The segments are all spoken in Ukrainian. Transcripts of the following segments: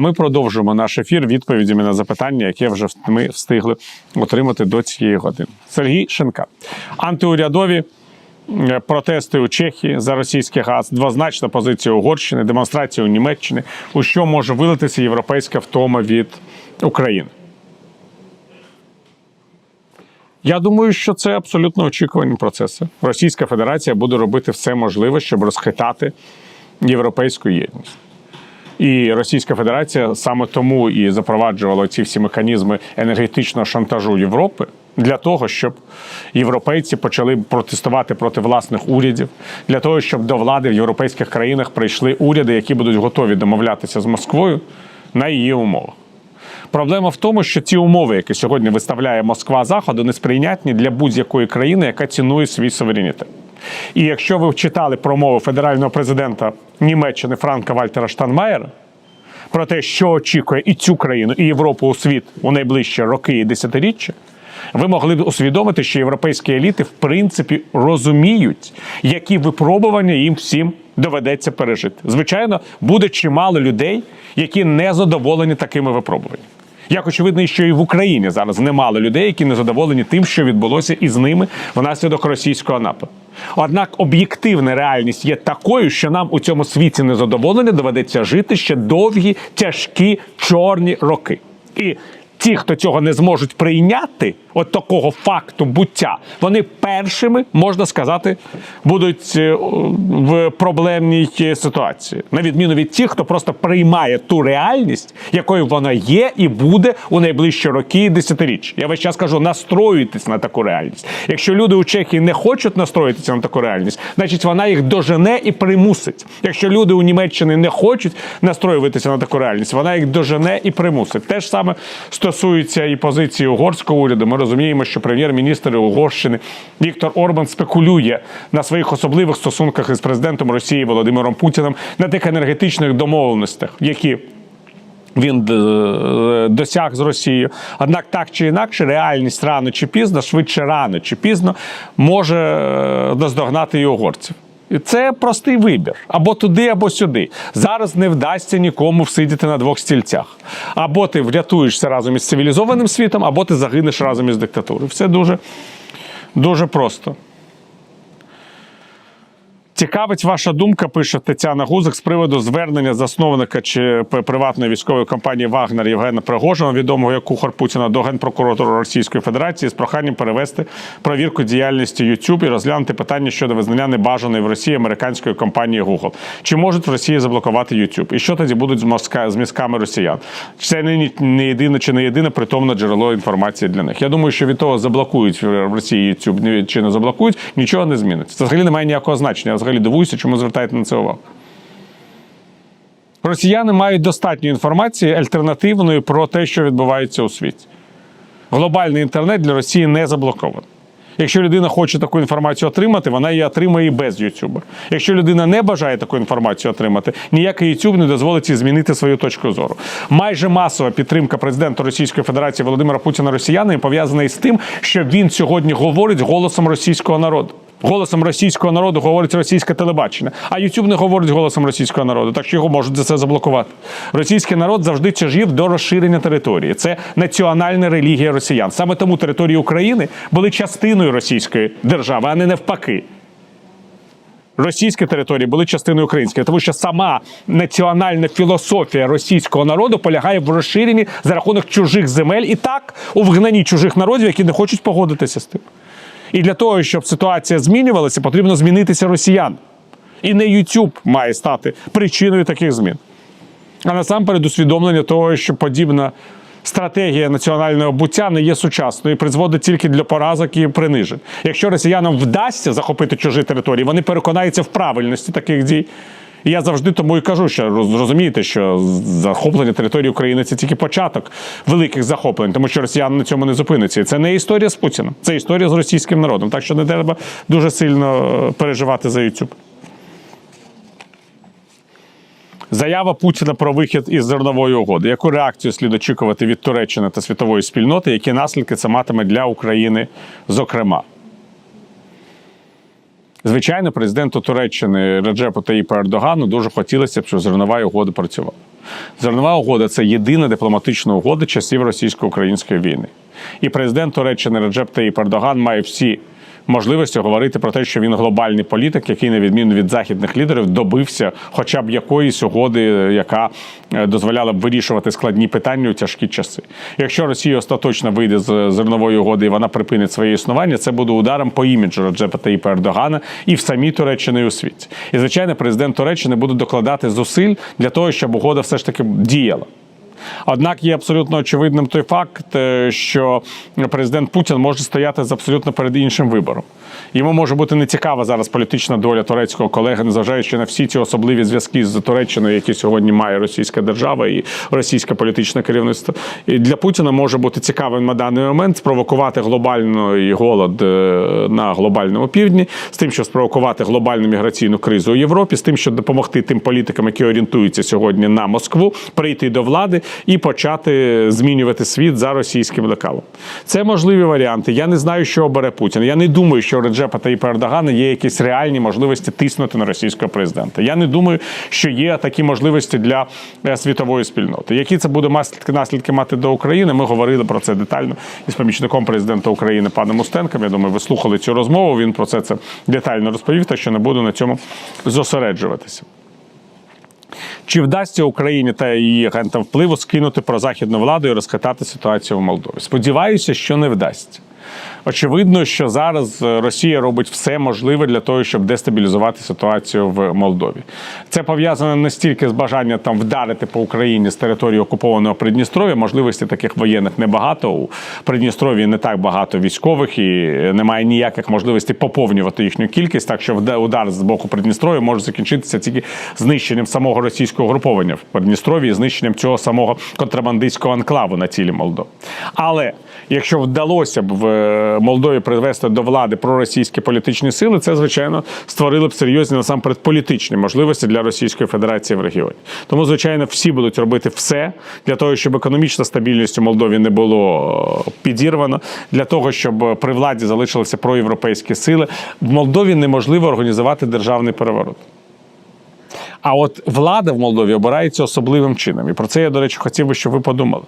А ми продовжуємо наш ефір відповідями на запитання, яке вже ми встигли отримати до цієї години. Сергій Шенка, антиурядові. е, Протести у Чехії за російський газ, двозначна позиція Угорщини, демонстрація у Німеччини, у що може вилитися європейська втома від України. Я думаю, що це абсолютно очікувані процеси. Російська Федерація буде робити все можливе, щоб розхитати європейську єдність. І Російська Федерація саме тому і запроваджувала ці всі механізми енергетичного шантажу Європи для того, щоб європейці почали протестувати проти власних урядів, для того, щоб до влади в європейських країнах прийшли уряди, які будуть готові домовлятися з Москвою на її умовах. Проблема в тому, що ті умови, які сьогодні виставляє Москва Заходу, несприйнятні для будь-якої країни, яка цінує свій суверенітет. І якщо ви читали промову федерального президента Німеччини Франка Вальтера Штанмаєра про те, що очікує і цю країну, і Європу у світ у найближчі роки і десятиріччя, ви могли б усвідомити, що європейські еліти в принципі розуміють, які випробування їм всім доведеться пережити. Звичайно, буде чимало людей, які не задоволені такими випробуваннями. Як очевидно, що і в Україні зараз немало людей, які не задоволені тим, що відбулося із ними внаслідок російського нападу. Однак об'єктивна реальність є такою, що нам у цьому світі незадоволення доведеться жити ще довгі, тяжкі, чорні роки. І ті, хто цього не зможуть прийняти, от такого факту буття, вони першими, можна сказати, будуть е, в проблемній е, ситуації, на відміну від тих, хто просто приймає ту реальність, якою вона є і буде у найближчі роки і десятиріччя. Я весь час кажу, настроюйтесь на таку реальність. Якщо люди у Чехії не хочуть настроїтися на таку реальність, значить вона їх дожене і примусить. Якщо люди у Німеччині не хочуть настроюватися на таку реальність, вона їх дожене і примусить. Те ж саме стосується і позиції угорського уряду. Ми розуміємо, що прем'єр-міністр Угорщини Віктор Орбан спекулює на своїх особливих стосунках із президентом Росії Володимиром Путіним на тих енергетичних домовленостях, які він е, досяг з Росією. Однак так чи інакше, реальність рано чи пізно, швидше рано чи пізно, може е, наздогнати і угорців. Це простий вибір або туди, або сюди. Зараз не вдасться нікому всидіти на двох стільцях. Або ти врятуєшся разом із цивілізованим світом, або ти загинеш разом із диктатурою. Все дуже, дуже просто. Цікавить ваша думка, пише Тетяна Гузик з приводу звернення засновника чи приватної військової компанії Вагнер Євгена Пригожина, відомого як кухар Путіна, до генпрокуратури Російської Федерації з проханням перевести провірку діяльності YouTube і розглянути питання щодо визнання небажаної в Росії американської компанії Google. Чи можуть в Росії заблокувати YouTube? І що тоді будуть з мозка з мізками росіян? Це не, не єдине чи не єдине притомне джерело інформації для них. Я думаю, що від того заблокують в Росії YouTube чи не заблокують, нічого не зміниться. Це взагалі не має ніякого значення. Взагалі дивуюся, чому звертаєте на це увагу. Росіяни мають достатньо інформації альтернативної про те, що відбувається у світі. Глобальний інтернет для Росії не заблокований. Якщо людина хоче таку інформацію отримати, вона її отримає і без YouTube. Якщо людина не бажає таку інформацію отримати, ніякий YouTube не дозволить їй змінити свою точку зору. Майже масова підтримка президента Російської Федерації Володимира Путіна росіянами пов'язана із тим, що він сьогодні говорить голосом російського народу. Голосом російського народу говорить російське телебачення, а YouTube не говорить голосом російського народу, так що його можуть за це заблокувати. Російський народ завжди тяжів до розширення території. Це національна релігія росіян. Саме тому території України були частиною російської держави, а не навпаки. Російські території були частиною української, тому що сама національна філософія російського народу полягає в розширенні за рахунок чужих земель і так у вгнанні чужих народів, які не хочуть погодитися з тим. І для того, щоб ситуація змінювалася, потрібно змінитися росіян. І не YouTube має стати причиною таких змін. А насамперед усвідомлення того, що подібна стратегія національного буття не є сучасною і призводить тільки для поразок і принижень. Якщо росіянам вдасться захопити чужі території, вони переконаються в правильності таких дій. І я завжди тому і кажу, що роз- розумієте, що захоплення території України це тільки початок великих захоплень, тому що росіяни на цьому не зупиняться. І це не історія з Путіним, це історія з російським народом. Так що не треба дуже сильно е, переживати за YouTube. Заява Путіна про вихід із зернової угоди. Яку реакцію слід очікувати від Туреччини та світової спільноти? Які наслідки це матиме для України, зокрема? Звичайно, президенту Туреччини Реджепу Таїпу Ердогану дуже хотілося б, щоб зернова угода працювала. Зернова угода це єдина дипломатична угода часів російсько-української війни. І президент Туреччини Реджеп Таїп Ердоган має всі можливості говорити про те, що він глобальний політик, який, на відміну від західних лідерів, добився хоча б якоїсь угоди, яка е, дозволяла б вирішувати складні питання у тяжкі часи. Якщо Росія остаточно вийде з зернової угоди і вона припинить своє існування, це буде ударом по іміджу Реджепа Таїпа Ердогана і в самій Туреччині і у світі. І звичайно, президент Туреччини буде докладати зусиль для того, щоб угода все ж таки діяла. Однак є абсолютно очевидним той факт, е, що президент Путін може стояти з абсолютно перед іншим вибором. Йому може бути нецікава зараз політична доля турецького колеги, незважаючи на всі ці особливі зв'язки з Туреччиною, які сьогодні має російська держава і російське політичне керівництво. І для Путіна може бути цікавим на даний момент спровокувати глобальний голод е, на глобальному півдні, з тим, щоб спровокувати глобальну міграційну кризу у Європі, з тим, щоб допомогти тим політикам, які орієнтуються сьогодні на Москву, прийти до влади і почати змінювати світ за російським лекалом. Це можливі варіанти. Я не знаю, що обере Путін. Я не думаю, що у Реджепа Таїпа Ердогана є якісь реальні можливості тиснути на російського президента. Я не думаю, що є такі можливості для е, світової спільноти. Які це буде наслідки наслідки мати до України? Ми говорили про це детально із помічником президента України паном Устенком. Я думаю, ви слухали цю розмову. Він про це це детально розповів, так що не буду на цьому зосереджуватися. Чи вдасться Україні та її агентам впливу скинути про західну владу і розхитати ситуацію в Молдові? Сподіваюся, що не вдасться. Очевидно, що зараз е, Росія робить все можливе для того, щоб дестабілізувати ситуацію в Молдові. Це пов'язано не стільки з бажанням там вдарити по Україні з території окупованого Придністров'я. Можливості таких воєнних небагато. У Придністров'ї не так багато військових і немає ніяких можливостей поповнювати їхню кількість. Так що удар з боку Придністров'я може закінчитися тільки знищенням самого російського груповання в Придністров'ї, і знищенням цього самого контрабандистського анклаву на цілі Молдови. Але якщо вдалося б в Молдові привести до влади проросійські політичні сили, це звичайно створило б серйозні насамперед політичні можливості для Російської Федерації в регіоні. Тому, звичайно, всі будуть робити все для того, щоб економічна стабільність у Молдові не було підірвано, для того, щоб при владі залишилися проєвропейські сили. В Молдові неможливо організувати державний переворот. А от влада в Молдові обирається особливим чином. І про це я, до речі, хотів би, щоб ви подумали.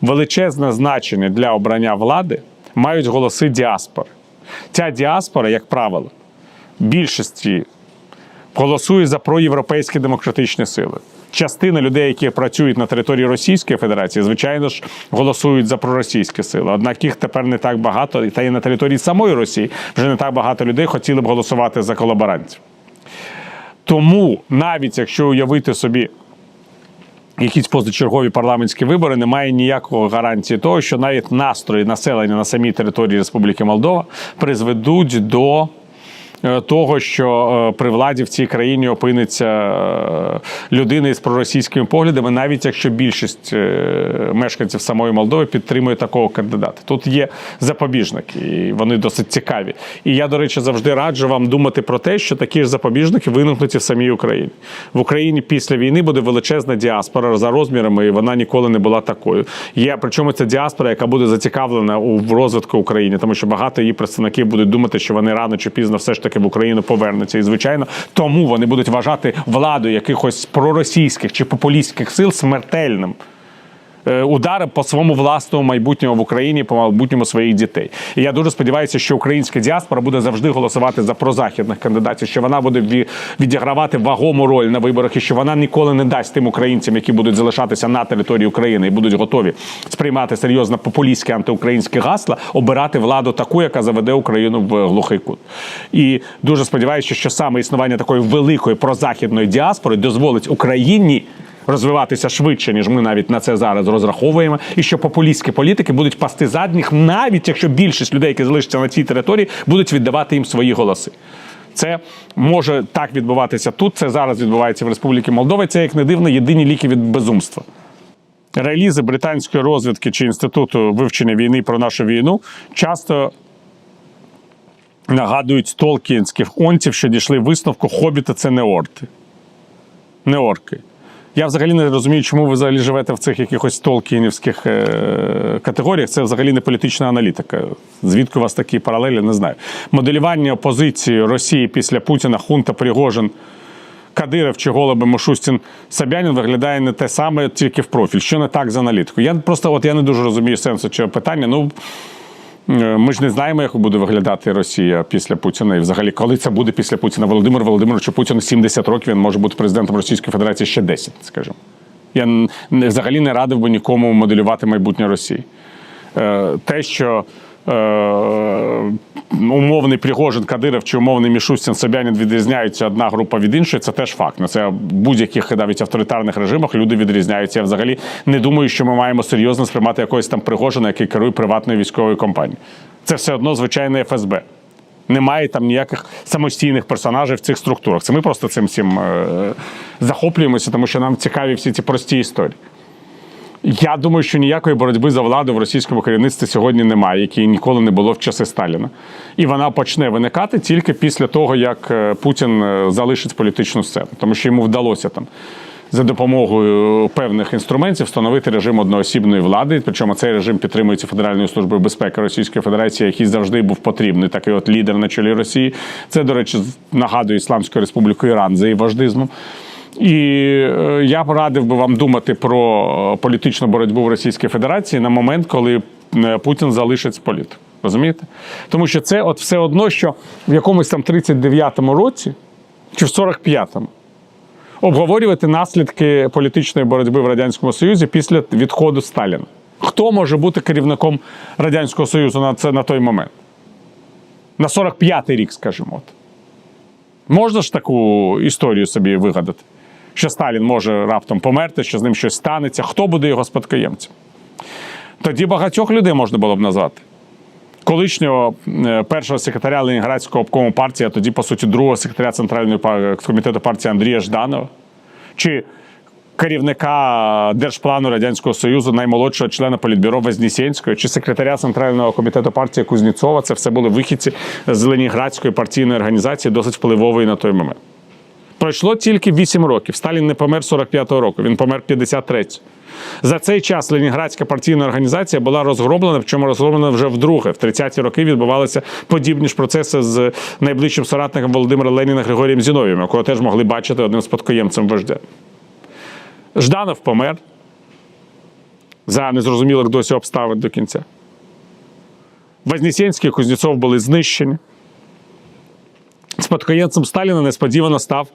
Величезне значення для обрання влади мають голоси діаспори. Ця діаспора, як правило, більшості голосує за проєвропейські демократичні сили. Частина людей, які працюють на території Російської Федерації, звичайно ж, голосують за проросійські сили. Однак їх тепер не так багато, та й на території самої Росії вже не так багато людей хотіли б голосувати за колаборантів. Тому навіть якщо уявити собі якісь позачергові парламентські вибори, немає ніякого гарантії того, що навіть настрої населення на самій території Республіки Молдова призведуть до. Е, того, що е, при владі в цій країні опиниться е, людина із проросійськими поглядами, навіть якщо більшість мешканців самої Молдови підтримує такого кандидата. Тут є запобіжники, і вони досить цікаві. І я, до речі, завжди раджу вам думати про те, що такі ж запобіжники виникнуть в самій Україні. В Україні після війни буде величезна діаспора за розмірами, і вона ніколи не була такою. Є причому це діаспора, яка буде зацікавлена у розвитку України, тому що багато її представників будуть думати, що вони рано чи пізно все ж таки в Україну повернуться. І звичайно, тому вони будуть вважати владу якихось проросійських чи популістських сил смертельним. Е, удари по своєму власному майбутньому в Україні, по майбутньому своїх дітей. І я дуже сподіваюся, що українська діаспора буде завжди голосувати за прозахідних кандидатів, що вона буде відігравати вагому роль на виборах, і що вона ніколи не дасть тим українцям, які будуть залишатися на території України і будуть готові сприймати серйозно популістські антиукраїнські гасла, обирати владу таку, яка заведе Україну в глухий кут. І дуже сподіваюся, що саме існування такої великої прозахідної діаспори дозволить Україні розвиватися швидше, ніж ми навіть на це зараз розраховуємо, і що популістські політики будуть пасти задніх, навіть якщо більшість людей, які залишаться на цій території, будуть віддавати їм свої голоси. Це може так відбуватися тут. Це зараз відбувається в Республіці Молдова. Це як не дивно єдині ліки від безумства. Релізи британської розвідки чи інституту вивчення війни про нашу війну часто нагадують толкінських онців, що дійшли висновку хобіти це не орти. Не орки. Я взагалі не розумію, чому ви взагалі живете в цих якихось толкінівських е, категоріях. Це взагалі не політична аналітика. Звідки у вас такі паралелі, не знаю. Моделювання опозиції Росії після Путіна, Хунта Пригожин, Кадиров чи Голубе Мишустін Собянін виглядає не те саме, тільки в профіль. Що не так з аналітикою? Я просто от я не дуже розумію сенсу цього питання. Ну ми ж не знаємо, як буде виглядати Росія після Путіна. І взагалі, коли це буде після Путіна? Володимир Володимирович Путін 70 років, він може бути президентом Російської Федерації ще 10, скажімо. Я взагалі не радив би нікому моделювати майбутнє Росії. Е, Те, що е, умовний Пригожин, Кадиров чи умовний Мішустін Собянін відрізняються одна група від іншої, це теж факт. Ну, Це в будь-яких навіть авторитарних режимах люди відрізняються. Я взагалі не думаю, що ми маємо серйозно сприймати якогось там Пригожина, який керує приватною військовою компанією. Це все одно звичайне ФСБ. Немає там ніяких самостійних персонажів в цих структурах. Це ми просто цим всім е, захоплюємося, тому що нам цікаві всі ці прості історії. Я думаю, що ніякої боротьби за владу в російському керівництві сьогодні немає, якої ніколи не було в часи Сталіна. І вона почне виникати тільки після того, як е, Путін е, залишить політичну сцену, тому що йому вдалося там. За допомогою певних інструментів встановити режим одноосібної влади. Причому цей режим підтримується Федеральною службою безпеки Російської Федерації, який завжди був потрібний. Такий от лідер на чолі Росії. Це, до речі, нагадує Ісламську Республіку Іран за її вождизмом. І е, я б радив би вам думати про е, політичну боротьбу в Російській Федерації на момент, коли е, Путін залишить з політику. Розумієте? Тому що це от все одно, що в якомусь там 39-му році чи в 45-му обговорювати наслідки політичної боротьби в Радянському Союзі після відходу Сталіна. Хто може бути керівником Радянського Союзу на це на той момент? На 45-й рік, скажімо. От. Можна ж таку історію собі вигадати, що Сталін може раптом померти, що з ним щось станеться. Хто буде його спадкоємцем? Тоді багатьох людей можна було б назвати. Колишнього е, першого секретаря Ленінградського обкому партії, а тоді, по суті, другого секретаря Центральної комітету партії Андрія Жданова, чи керівника Держплану Радянського Союзу, наймолодшого члена Політбюро Вознесенського, чи секретаря Центрального комітету партії Кузнєцова. Це все були вихідці з Ленінградської партійної організації, досить впливової на той момент. Пройшло тільки 8 років. Сталін не помер 45-го року, він помер 53-го. За цей час Ленінградська партійна організація була розгроблена, причому розгроблена вже вдруге. В 30-ті роки відбувалися подібні ж процеси з найближчим соратником Володимира Леніна Григорієм Зіновієм, якого теж могли бачити одним спадкоємцем вождя. Жданов помер за незрозумілих досі обставин до кінця. Вознесенський і Кузнєцов були знищені. Спадкоємцем Сталіна несподівано став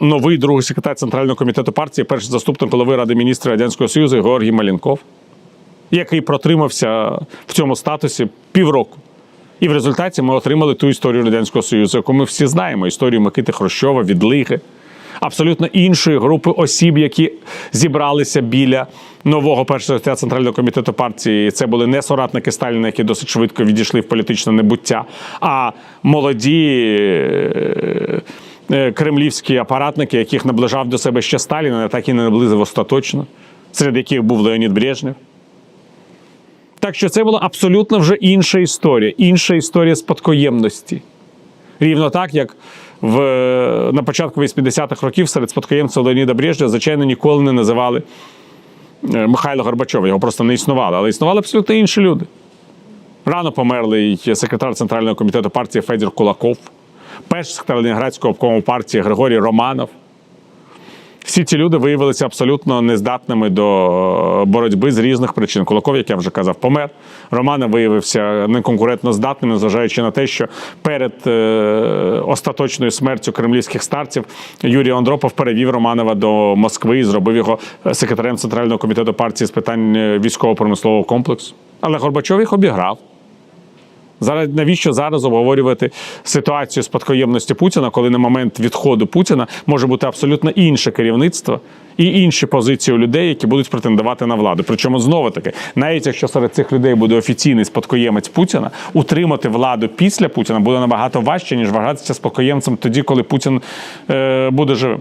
новий другий секретар Центрального комітету партії, перший заступник голови Ради міністрів Радянського Союзу Георгій Малінков, який протримався в цьому статусі півроку. І в результаті ми отримали ту історію Радянського Союзу, яку ми всі знаємо: історію Микити Хрущова, відлиги, абсолютно іншої групи осіб, які зібралися біля нового першого Центрального комітету партії. Це були не соратники Сталіна, які досить швидко відійшли в політичне небуття, а молоді. е, е, Кремлівські апаратники, яких наближав до себе ще Сталін, а так і не наблизив остаточно, серед яких був Леонід Брежнєв. Так що це була абсолютно вже інша історія, інша історія спадкоємності. Рівно так, як в, на початку 80-х років серед спадкоємців Леоніда Брежнєва, звичайно, ніколи не називали Михайло Михайла Горбачова. Його просто не існувало, але існували абсолютно інші люди. Рано померлий секретар Центрального комітету партії Федір Кулаков, перший секретар Ленінградського обкому партії Григорій Романов. Всі ці люди виявилися абсолютно нездатними до боротьби з різних причин. Кулаков, як я вже казав, помер. Романов виявився неконкурентно здатним, незважаючи на те, що перед е, остаточною смертю кремлівських старців Юрій Андропов перевів Романова до Москви і зробив його секретарем Центрального комітету партії з питань е, військово-промислового комплексу. Але Горбачов їх обіграв. Зараз навіщо зараз обговорювати ситуацію спадкоємності Путіна, коли на момент відходу Путіна може бути абсолютно інше керівництво і інші позиції у людей, які будуть претендувати на владу. Причому знову таки, навіть якщо серед цих людей буде офіційний спадкоємець Путіна, утримати владу після Путіна буде набагато важче, ніж вважатися спадкоємцем тоді, коли Путін е, буде живим.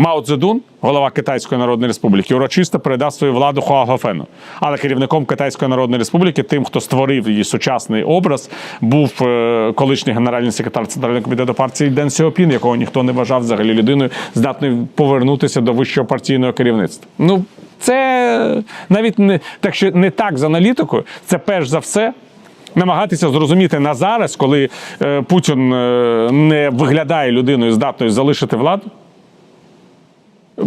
Мао Цзедун, голова Китайської Народної Республіки, урочисто передав свою владу Хуа Гофену. Але керівником Китайської Народної Республіки, тим, хто створив її сучасний образ, був е, колишній генеральний секретар Центрального комітету партії Ден Сіопін, якого ніхто не вважав взагалі людиною, здатною повернутися до вищого партійного керівництва. Ну, це навіть не так, що не так з аналітикою, це перш за все намагатися зрозуміти на зараз, коли е, Путін е, не виглядає людиною здатною залишити владу,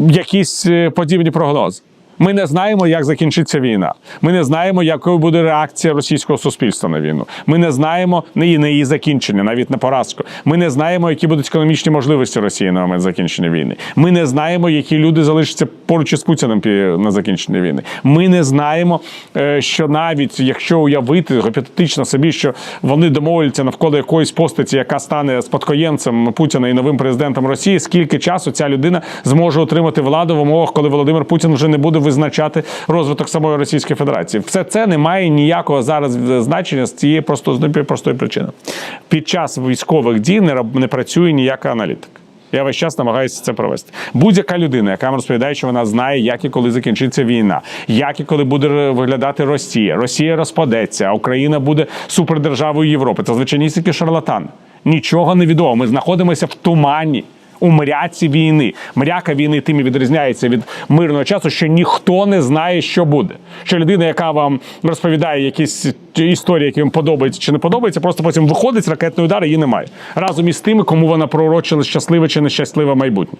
якісь е, подібні прогнози. Ми не знаємо, як закінчиться війна. Ми не знаємо, якою буде реакція російського суспільства на війну. Ми не знаємо і на її закінчення, навіть на поразку. Ми не знаємо, які будуть економічні можливості Росії на момент закінчення війни. Ми не знаємо, які люди залишаться поруч із Путіним на закінчення війни. Ми не знаємо, е, що навіть якщо уявити гіпотетично собі, що вони домовляться навколо якоїсь постаті, яка стане спадкоємцем Путіна і новим президентом Росії, скільки часу ця людина зможе отримати владу в умовах, коли Володимир Путін вже не буде визначати розвиток самої Російської Федерації. Все це не має ніякого зараз значення з цієї просто з простої причини. Під час військових дій не, не працює ніяка аналітика. Я весь час намагаюся це провести. Будь-яка людина, яка вам розповідає, що вона знає, як і коли закінчиться війна, як і коли буде виглядати Росія. Росія розпадеться, а Україна буде супердержавою Європи. Це звичайнісінькі шарлатани. Нічого не відомо. Ми знаходимося в тумані. У мряці війни. Мряка війни тим і відрізняється від мирного часу, що ніхто не знає, що буде. Що людина, яка вам розповідає якісь історії, які вам подобаються чи не подобаються, просто потім виходить з удар, її немає. Разом із тими, кому вона пророчила щасливе чи нещасливе майбутнє.